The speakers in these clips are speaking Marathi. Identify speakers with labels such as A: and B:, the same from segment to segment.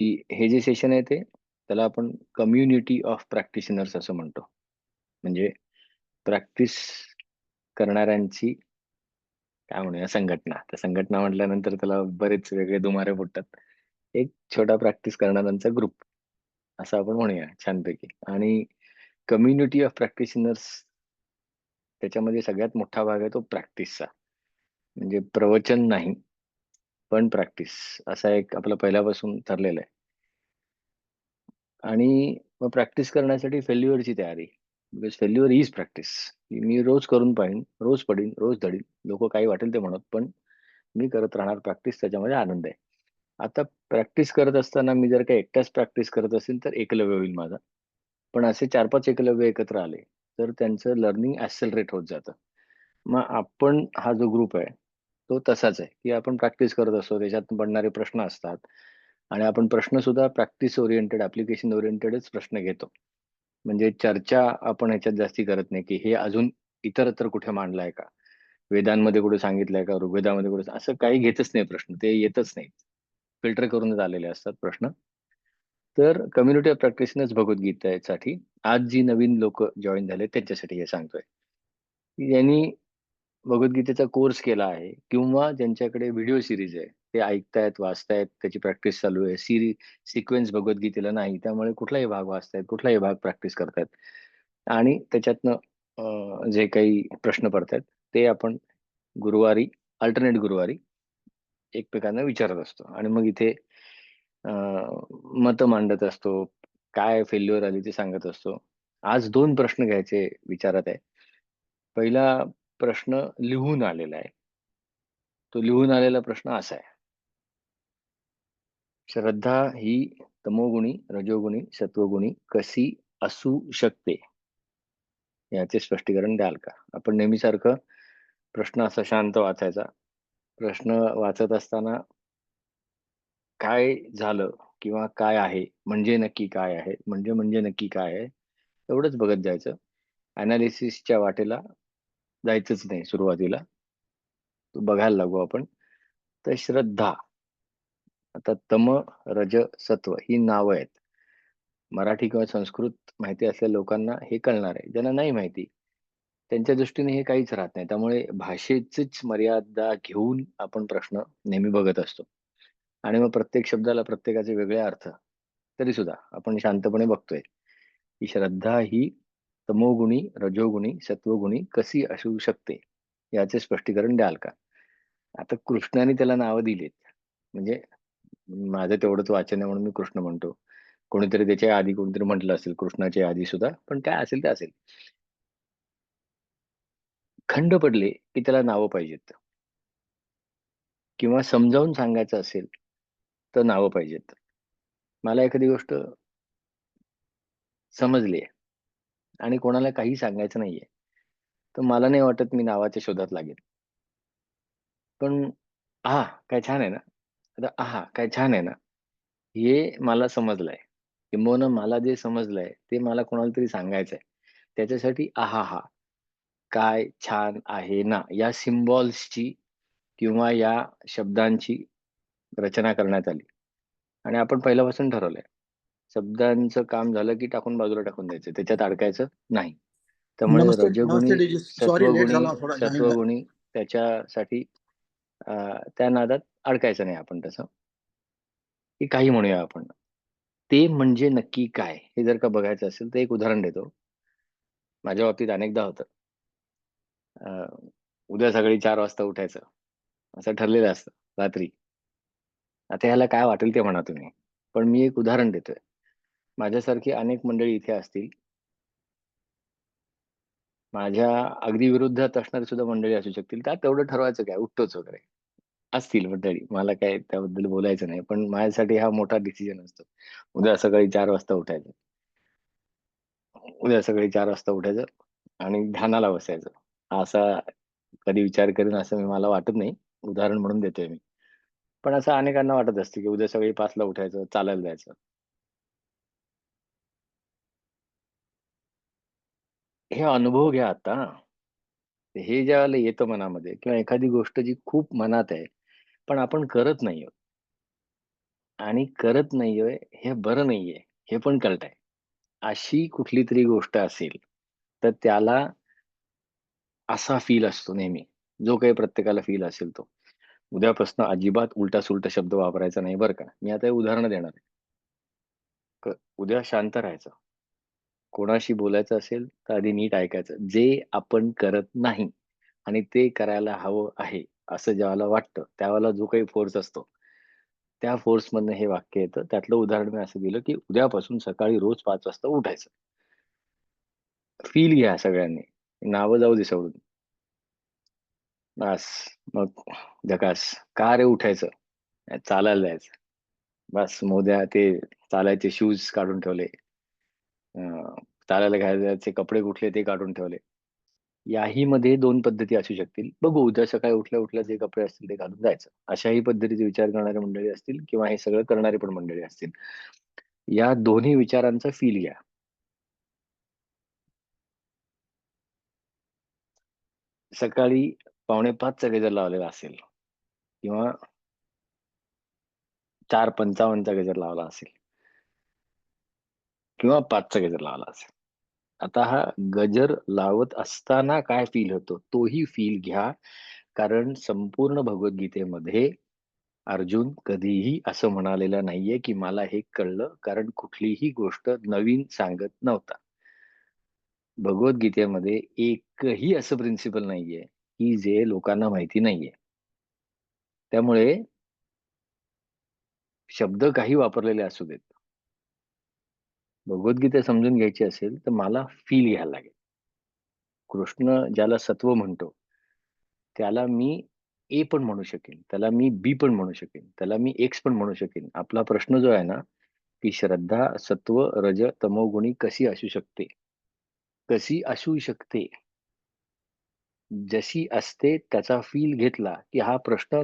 A: की हे जे सेशन आहे ते त्याला आपण कम्युनिटी ऑफ प्रॅक्टिशनर्स असं म्हणतो. म्हणजे प्रॅक्टिस करणाऱ्यांची काय म्हणूया संघटना. तर संघटना म्हटल्यानंतर त्याला बरेच वेगळे दुमारे फुटतात. एक छोटा प्रॅक्टिस करणाऱ्यांचा ग्रुप असं आपण म्हणूया छानपैकी आणि कम्युनिटी ऑफ प्रॅक्टिशनर्स त्याच्यामध्ये सगळ्यात मोठा भाग आहे तो प्रॅक्टिसचा. म्हणजे प्रवचन नाही, पण प्रॅक्टिस असा एक आपला पहिल्यापासून ठरलेलं आहे. आणि मग प्रॅक्टिस करण्यासाठी फेल्युअरची तयारी. Because failure is practice. मी रोज करून पाहीन, रोज पडीन, रोज धडीन. लोक काही वाटेल ते म्हणत, पण मी करत राहणार प्रॅक्टिस त्याच्यामध्ये आनंद आहे. आता प्रॅक्टिस करत असताना मी जर काही एकटाच प्रॅक्टिस करत असेल तर एकलव्य होईल माझा. पण असे 4-5 एकलव्य एकत्र आले, तर त्यांचं लर्निंग ॲक्सेलरेट होत जातं. मग आपण हा जो ग्रुप आहे, तो तसाच आहे, की आपण प्रॅक्टिस करत असतो. त्याच्यातून पडणारे प्रश्न असतात आणि आपण प्रश्न सुद्धा प्रॅक्टिस ओरिएंटेड, ऍप्लिकेशन ओरिएंटेडच प्रश्न घेतो. म्हणजे चर्चा आपण ह्याच्यात जास्ती करत नाही, की हे अजून इतरत्र कुठे मांडलाय का? वेदांमध्ये कुठे सांगितलंय का? ऋग्वेदामध्ये कुठे असं काही घेतच नाही प्रश्न. ते येतच नाहीत. फिल्टर करूनच आलेले असतात प्रश्न. तर कम्युनिटी ऑफ प्रॅक्टिशनर्स भगवद्गीतेसाठी आज जी नवीन लोक जॉईन झाले त्यांच्यासाठी हे सांगतोय. यांनी भगवद्गीतेचा कोर्स केला आहे किंवा ज्यांच्याकडे व्हिडिओ सिरीज आहे. ते ऐकतायत, वाचतायत, त्याची प्रॅक्टिस चालू आहे. सिरी सिक्वेन्स भगवद्गीतेला नाही. त्यामुळे कुठलाही भाग वाचतायत, कुठलाही भाग प्रॅक्टिस करतायत. आणि त्याच्यातनं जे काही प्रश्न पडतायत, ते आपण गुरुवारी अल्टरनेट गुरुवारी एकमेकांना विचारत असतो. आणि मग इथे मतं मांडत असतो. काय फेल्युअर आली ते सांगत असतो. आज दोन प्रश्न घ्यायचे विचारात आहे. पहिला प्रश्न लिहून आलेला आहे. तो लिहून आलेला प्रश्न असा आहे. श्रद्धा ही तमोगुणी, रजोगुणी, सत्वगुणी कशी असू शकते? याचे स्पष्टीकरण द्याल का? आपण नेहमीसारखं प्रश्न असा शांत वाचायचा. प्रश्न वाचत असताना काय झालं किंवा काय आहे? म्हणजे नक्की काय आहे? म्हणजे म्हणजे नक्की काय आहे? एवढंच बघत जायचं. अनालिसिसच्या वाटेला जायचंच नाही सुरुवातीला. तो बघायला लागू आपण. तर श्रद्धा. आता तम, रज, सत्व ही नावं आहेत. मराठी किंवा संस्कृत माहिती असलेल्या लोकांना हे कळणार आहे. ज्यांना नाही माहिती, त्यांच्या दृष्टीने हे काहीच राहत नाही. त्यामुळे भाषेचीच मर्यादा घेऊन आपण प्रश्न नेहमी बघत असतो. आणि मग प्रत्येक शब्दाला प्रत्येकाचे वेगळे अर्थ. तरी सुद्धा आपण शांतपणे बघतोय, की श्रद्धा ही तमोगुणी, रजोगुणी, सत्वगुणी कशी असू शकते? याचे स्पष्टीकरण द्याल का? आता कृष्णाने त्याला नावं दिलीत. म्हणजे माझं तेवढंच वाचन आहे म्हणून मी कृष्ण म्हणतो. कोणीतरी त्याच्या आधी कोणीतरी म्हटलं असेल कृष्णाच्या आधी सुद्धा, पण काय असेल ते असेल. खंड पडले, की त्याला नावं पाहिजेत. किंवा समजावून सांगायचं असेल, तर नावं पाहिजेत. मला एखादी गोष्ट समजली आहे आणि कोणाला काही सांगायचं नाहीये. तर मला नाही वाटत मी नावाच्या शोधात लागेल पण आहा! काय छान आहे ना. आता आहा! काय छान आहे ना. हे मला समजलंय. किंबहुना मला जे समजलंय, ते मला कोणाला तरी सांगायचंय. त्याच्यासाठी आहाहा! काय छान आहे ना. या सिम्बॉल्सची किंवा या शब्दांची रचना करण्यात आली. आणि आपण पहिल्यापासून ठरवलंय. शब्दांचं काम झालं, की टाकून बाजूला टाकून द्यायचं. त्याच्यात अडकायचं नाही. त्यामुळे रजोगुणी, सत्वगुणी. सत्वगुणी त्याच्यासाठी त्या नादात अडकायचं नाही आपण तसं. की काही म्हणूया आपण. ते म्हणजे नक्की काय? हे जर का बघायचं असेल, तर एक उदाहरण देतो. माझ्या बाबतीत अनेकदा होतं. उद्या सकाळी 4 वाजता उठायचं. असं ठरलेलं असतं रात्री. आता ह्याला काय वाटेल ते म्हणा तुम्ही. पण मी एक उदाहरण देतोय. माझ्यासारखी अनेक मंडळी इथे असतील. माझ्या अगदी विरुद्धात असणारी सुद्धा मंडळी असू शकतील. त्यात तेवढं ठरवायचं काय, उठतोच वगैरे. असतील मंडळी. मला काय त्याबद्दल बोलायचं नाही. पण माझ्यासाठी हा मोठा डिसिजन असतो. उद्या सकाळी 4 वाजता उठायचं. उद्या सकाळी 4 वाजता उठायचं आणि ध्यानाला बसायचं. असा कधी विचार करेन असं मी मला वाटत नाही. उदाहरण म्हणून देतोय मी. पण असं अनेकांना वाटत असतं, की उद्या सकाळी 5 ला उठायचं, चालायला जायचं. हे अनुभव घ्या आता. हे ज्यावेळेला येतं मनामध्ये किंवा एखादी गोष्ट जी खूप मनात आहे, पण आपण करत नाही आहोत. आणि करत नाहीये हे बरं नाहीये, हे पण कळतंय. अशी कुठलीतरी गोष्ट असेल, तर त्याला असा फील असतो नेहमी, जो काही प्रत्येकाला फील असेल तो. उद्यापासून अजिबात उलटा-सुलटा शब्द वापरायचा नाही बरं का. मी आता हे उदाहरणं देणार आहे. क उद्या शांत राहायचं. कोणाशी बोलायचं असेल, तर आधी नीट ऐकायचं. जे आपण करत नाही आणि ते करायला हवं आहे, असं ज्याला वाटतं, त्यावेळेला जो काही फोर्स असतो, त्या फोर्समधनं हे वाक्य येतं. त्यातलं उदाहरण मी असं दिलं, की उद्यापासून सकाळी रोज पाच वाजता उठायचं. फील घ्या सगळ्यांनी. नावं जाऊ दे सोडून. बस मग झकास. का रे उठायचं? चालायला जायचं. बस मोद्या ते चालायचे शूज काढून ठेवले. अ, चालायला घ्यायला जायचे कपडे कुठले ते काढून ठेवले. याही मध्ये 2 पद्धती असू शकतील. बघू उद्या सकाळी उठल्या-उठल्या जे कपडे असतील ते घालून जायचं. अशाही पद्धतीचे विचार करणारे मंडळी असतील किंवा हे सगळं करणारी पण मंडळी असतील. या दोन्ही विचारांचा फील घ्या. सकाळी 4:45 चा गजर लावलेला असेल किंवा 4:55 चा गजर लावला असेल. किंवा पाचचा गजर लावला असेल. आता हा गजर लावत असताना काय फील होतो, तोही फील घ्या. कारण संपूर्ण भगवद्गीतेमध्ये अर्जुन कधीही असं म्हणालेला नाहीये, की मला हे कळलं, कारण कुठलीही गोष्ट नवीन सांगत नव्हता. भगवद्गीतेमध्ये एकही असं प्रिन्सिपल नाहीये, की जे लोकांना माहिती नाहीये. त्यामुळे शब्द काही वापरलेले असू देत. भगवद्गीता समजून घ्यायची असेल, तर मला फील घ्यायला लागेल. कृष्ण ज्याला सत्व म्हणतो, त्याला मी ए पण म्हणू शकेन, त्याला मी बी पण म्हणू शकेन, त्याला मी एक्स पण म्हणू शकेन. आपला प्रश्न जो आहे ना, की श्रद्धा सत्व, रज, तमोगुणी कशी असू शकते? कशी असू शकते? जशी असते त्याचा फील घेतला, की हा प्रश्न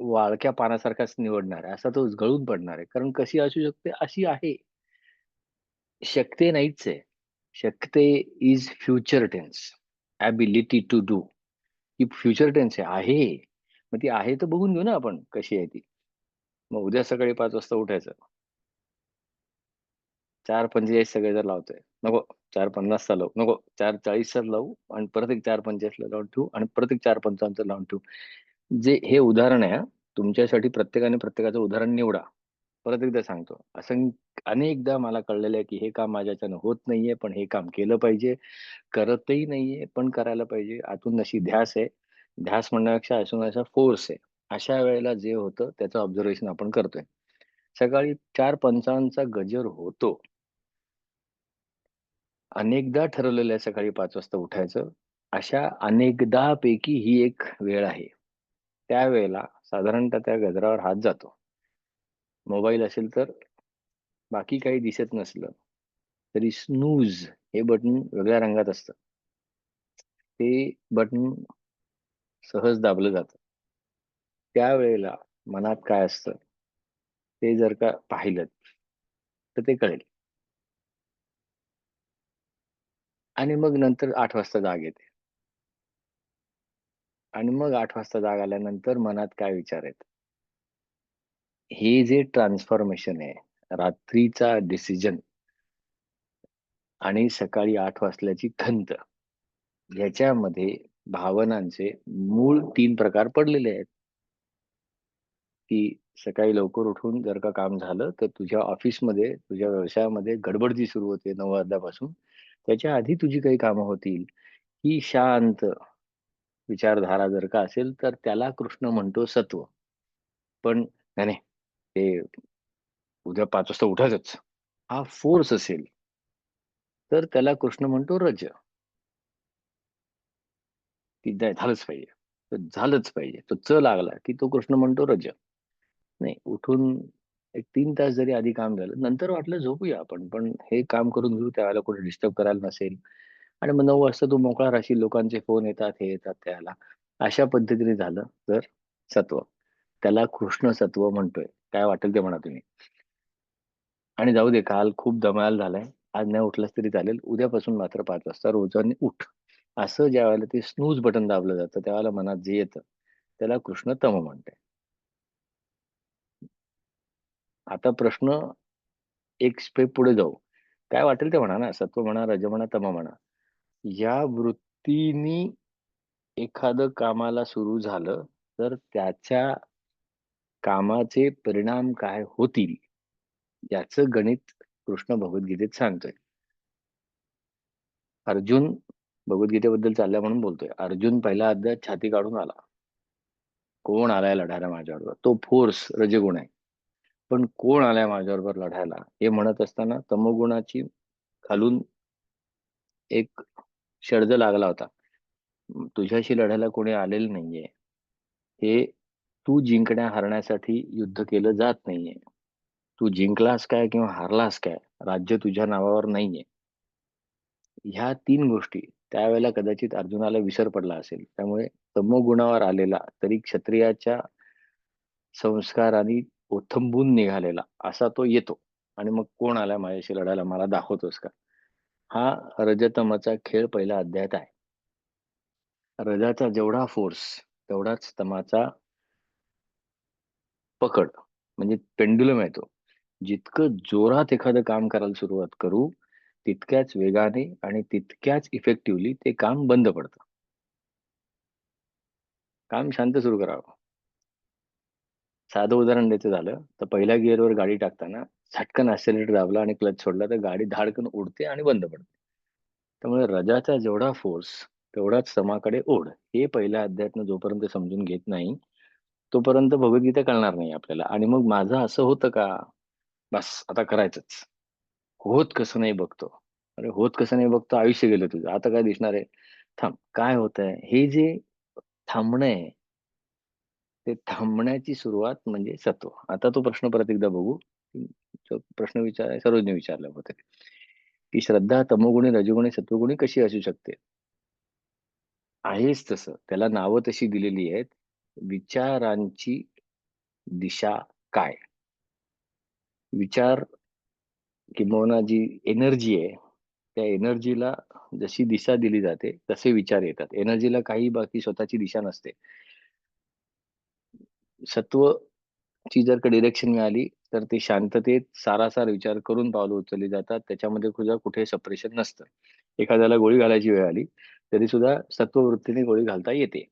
A: वाळक्या पानासारखाच निवडणार आहे. असा तो गळून पडणार आहे. कारण कशी असू शकते? अशी आहे. शकते नाहीच आहे. शकते is future tense. Ability to do. He future tense आहे. आहे. मग ती आहे तर बघून घेऊ ना आपण कशी आहे ती. मग उद्या सकाळी पाच वाजता उठायचं. चार पंचेचाळीस सगळे जर लावतोय. नको 4:50 चा लावू. नको चार चाळीस तर लावू आणि परत एक चार पंचेचाळीसला लावून ठेवू आणि परत एक 4:55 चा लावून ठेवू. जे हे उदाहरण आहे तुमच्यासाठी प्रत्येकाने प्रत्येकाचं उदाहरण निवडा. परत एकदा सांगतो. असं अनेकदा मला कळलेलं आहे, की हे काम माझ्याच्यानं होत नाहीये, पण हे काम केलं पाहिजे. करतही नाहीये, पण करायला पाहिजे. आतून अशी ध्यास आहे. ध्यास म्हणण्यापेक्षा असून असा फोर्स आहे. अशा वेळेला जे होतं त्याचं ऑब्झर्वेशन आपण करतोय. सकाळी चार पंचांचा गजर होतो. अनेकदा ठरवलेलं आहे सकाळी पाच वाजता उठायचं. अशा अनेकदापैकी ही एक वेळ आहे. त्यावेळेला साधारणतः त्या गजरावर हात जातो. मोबाईल असेल तर बाकी काही दिसत नसलं, तरी स्नूज हे बटन वेगळ्या रंगात असतं. ते बटन सहज दाबलं जातं. त्यावेळेला मनात काय असतं? ते जर का पाहिलं तर ते कळेल. आणि मग नंतर आठ वाजता जाग येते. आणि मग आठ वाजता जाग आल्यानंतर मनात काय विचार आहेत? हे जे ट्रान्सफॉर्मेशन आहे, रात्रीचा डिसिजन आणि सकाळी आठ वाजल्याची खंत, याच्यामध्ये भावनांचे मूळ तीन प्रकार पडलेले आहेत. की सकाळी लवकर उठून जर का काम झालं, तर तुझ्या ऑफिसमध्ये, तुझ्या व्यवसायामध्ये गडबड जी सुरू होते नऊ वाजल्यापासून, त्याच्या आधी तुझी काही कामं होतील. ही शांत विचारधारा जर का असेल, तर त्याला कृष्ण म्हणतो सत्व. पण नाही, नाही, ते उद्या पाच वाजता उठायचंच. हा फोर्स असेल तर त्याला कृष्ण म्हणतो रज. की नाही झालंच पाहिजे. तर झालंच पाहिजे. तो च लागला, की तो कृष्ण म्हणतो रज. नाही, उठून एक तीन तास जरी आधी काम झालं, नंतर वाटलं झोपूया आपण, पण हे काम करून घेऊ, त्यावेळेला कोणी डिस्टर्ब करायला नसेल आणि मग नऊ वाजता तू मोकळा राहशील, लोकांचे फोन येतात, हे येतात त्याला अशा पद्धतीने झालं तर सत्व. त्याला कृष्ण सत्व म्हणतोय. काय वाटेल ते म्हणा तुम्ही. आणि जाऊ दे काल खूप दमाल झालाय. आज नाही उठलास तरी चालेल. उद्यापासून मात्र पाच वाजता रोजाने उठ. असं ज्यावेळेला ते स्नूज बटन दाबलं जातं, त्यावेळेला मनात जे येतं, त्याला कृष्ण तम म्हणते आता प्रश्न एक स्टेप पुढे जाऊ. काय वाटेल ते म्हणा ना, सत्व म्हणा, रज म्हणा, तम म्हणा. या वृत्तीनी एखादं कामाला सुरू झालं, तर त्याच्या कामाचे परिणाम काय होतील? याचं गणित कृष्ण भगवद्गीतेत सांगतोय. अर्जुन भगवद्गीतेबद्दल चाललंय म्हणून बोलतोय. अर्जुन पहिला अध्याय छाती काढून आला. कोण आलाय लढायला माझ्याबरोबर? तो फोर्स रजगुण आहे. पण कोण आलाय माझ्याबरोबर लढायला? हे म्हणत असताना तमोगुणाची खालून एक शर्द लागला होता. तुझ्याशी लढायला कोणी आलेलं नाहीये. हे तू जिंकण्या हरण्यासाठी युद्ध केलं जात नाहीये. तू जिंकलास काय किंवा हारलास काय? राज्य तुझ्या नावावर नाहीये. ह्या तीन गोष्टी त्यावेळेला कदाचित अर्जुनाला विसर पडला असेल. त्यामुळे तमोगुणावर आलेला तरी क्षत्रियाच्या संस्काराने ओथंबून निघालेला असा तो येतो आणि मग कोण आला माझ्याशी लढायला मला दाखवतोस का? हा रजतमाचा खेळ पहिला अध्यायात आहे. रजाचा जेवढा फोर्स तेवढाच तमाचा पकड म्हणजे पेंडुलम आहे तो. जितकं जोरात एखादं काम करायला सुरुवात करू, तितक्याच वेगाने आणि तितक्याच इफेक्टिव्हली ते काम बंद पडतं. काम शांत सुरू करावं. साधं उदाहरण द्यायचं झालं, तर पहिल्या गिअरवर गाडी टाकताना झटकन ऍक्सिलेटर दाबला आणि क्लच सोडला, तर गाडी धाडकन उडते आणि बंद पडते. त्यामुळे रजाचा जेवढा फोर्स, तेवढाच समाकडे ओढ. हे पहिल्या अध्यात्म जोपर्यंत समजून घेत नाही, तोपर्यंत भगवद्गीता कळणार नाही आपल्याला. आणि मग माझं असं होतं का? बस आता करायचंच. होत कसं नाही बघतो. अरे होत कसं नाही बघतो, आयुष्य गेलं तुझं. आता काय दिसणार आहे? थांब, काय होतंय? हे जे थांबणं आहे ते थांबण्याची सुरुवात म्हणजे सत्व. आता तो प्रश्न परत एकदा बघू. प्रश्न विचार सरोजने विचारला होते की श्रद्धा तमोगुणी, रजोगुणी, सत्वगुणी कशी असू शकते? आहेच तसं. त्याला नावं तशी दिलेली आहेत. विचारांची दिशा काय? विचार किंबहुना जी एनर्जी आहे, त्या एनर्जीला जशी दिशा दिली जाते, तसे विचार येतात. एनर्जीला काही बाकी स्वतःची दिशा नसते. सत्व ची जर का डिरेक्शन मिळाली, तर ती शांततेत सारासार विचार करून पावलं उचलली जातात. त्याच्यामध्ये सुद्धा कुठे सपरेशन नसतं. एखाद्याला गोळी घालायची वेळ आली, तरी सुद्धा सत्ववृत्तीने गोळी घालता येते.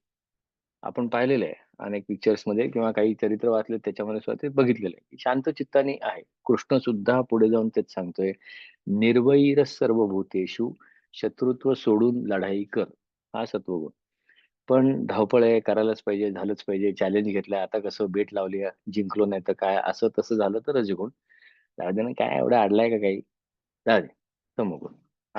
A: आपण पाहिलेलं आहे अनेक पिक्चर्समध्ये किंवा काही चरित्र वाचले त्याच्यामध्ये सुद्धा ते बघितलेलं आहे. शांत चित्ताने आहे. कृष्ण सुद्धा पुढे जाऊन तेच सांगतोय. निर्वैर सर्वभूतेषु शत्रुत्व सोडून लढाई कर. हा सत्वगुण. पण धावपळ आहे, करायलाच पाहिजे, झालंच पाहिजे, चॅलेंज घेतलाय, आता कसं बेट लावली जिंकलो नाही तर काय, असं तसं झालं तर रजोगुण. राजाने काय एवढा अडलाय का काही? राजे दे, तमोगुण.